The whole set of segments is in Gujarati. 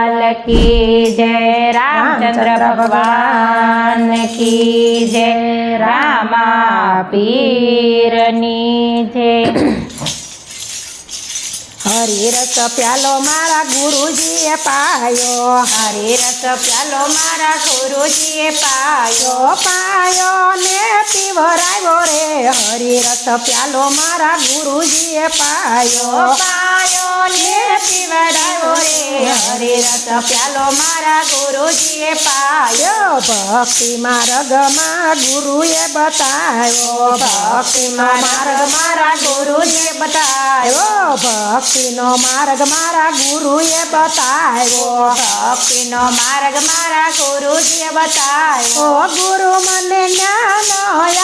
લાલ કી જય રામચંદ્ર ભગવાન કી જય રામા પીરની જય હરિરસ પ્યાલો મારા ગુરુજીએ પાયો હરિરસ પ્યાલો મારા ગુરુજીએ પાયો યો પાયો ને પીવરાયો રે હરિરસ પ્યાલો મારા ગુરુજીએ પાયો પાયો ને પીવડાયો રે હરિરસ પ્યાલો મારા ગુરુજીએ પાયો. ભક્તિ માર્ગમાં ગુરુએ બતાવ્યો. ભક્તિ માર્ગ મારા ગુરુજીએ બતાવ્યો. ભક્તિનો માર્ગ મારા ગુરુએ બતાવ્યો. ભક્તિનો માર્ગ મારા ગુરુજીએ બતાવ્યો. ગુરુ મને જ્ઞાન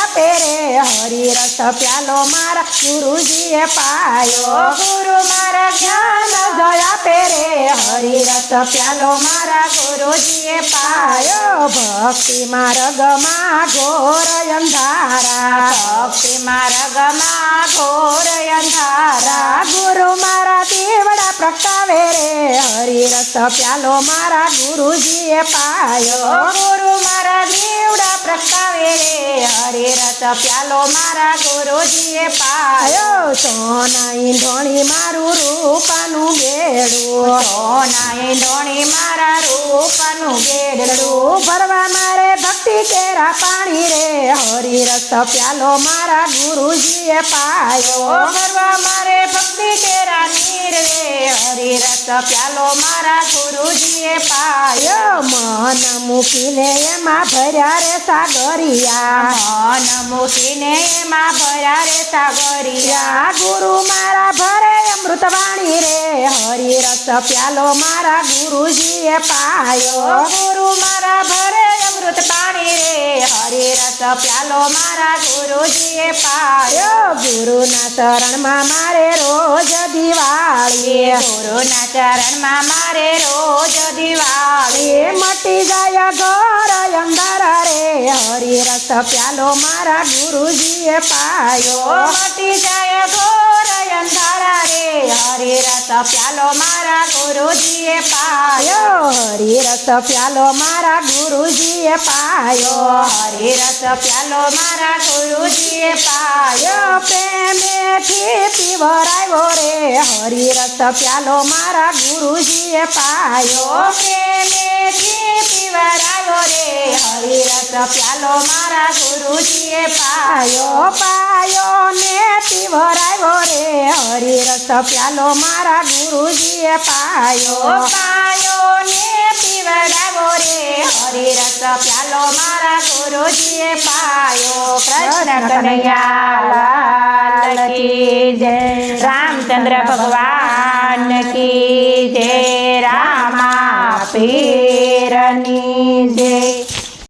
આપે રે. હરિરસ પ્યાલો મારા ગુરુજીએ પાયો. ગુરુ મારા જ્ઞાન જયા પેરે હરિરસ પ્યાલો મારા ગુરુજીએ પાયો. ભક્તિ માર્ગમાં ઘોર અંધારા. ભક્તિ માર્ગમાં ઘોર અંધારા. ગુરુ મારા દેવડા પ્રગટાવે રે. હરિરસ પ્યાલો મારા ગુરુજીએ પાયો. ગુરુ મારા દેવડા પ્રગટાવે રે. હરિરસ પ્યાલો મારા ગુરુજીએ પાયો. સોના ઈંધોણી મારું રૂપાનું બેડું સોના ઈંડોણી મારા રૂપાનું બેડું ભરવા મારે ભક્તિ કેરા પાણી રે. હરિરસ પ્યાલો મારા ગુરુજીએ પાયો. ભરવા મારે ભક્તિ કેરા નીર રે. હરિરસ પ્યાલો મારા ગુરુજીએ પાયો. મન મૂકીને એમાં ભર્યા રે સાગરિયા. મન મૂકીને એમાં ભર્યા રે સાગરિયા. યા ગુરુ મારા ભરે અમૃત વાણી રે હરિરસ પ્યાલો મારા ગુરુજીએ પાયો. ગુરુ મારા મારા ગુરુજીએ પાડ્યો ગુરુના ચરણમાં મારે રોજ દિવાળી. ગુરુના ચરણમાં મારે રોજ દિવાળી. મટી જાય ઘર અંધાર રે. હરિરસ પ્યાલો મારા ગુરુજીએ પાયો. મટી જાય ઘોર અંધારા રે. હરિરસ પ્યાલો મારા ગુરુજીએ પાયો. હરી રસ પ્યાલો મારા ગુરુજીએ પાયો. હરિરસ પ્યાલો મારા ગુરુજીએ પાયો પ્રેમેથી પીવરાયો રે. હરિરસ પ્યાલો મારા ગુરુજીએ પાયો પ્રેમેથી પીવરાયો રે. હરિરસ પ્યાલો મારા ગુરુજીએ પાયો પાયો ને પીવરાયો રે. હરિરસ પ્યાલો મારા ગુરુજીએ પાયો પાયો હરિરસ પ્યાલો મારા ગુરુજીએ પાયો. કૃષ્ણ કનૈયા લાલ કી જય. રામચંદ્ર ભગવાન કી જય. રામા પીરની જય.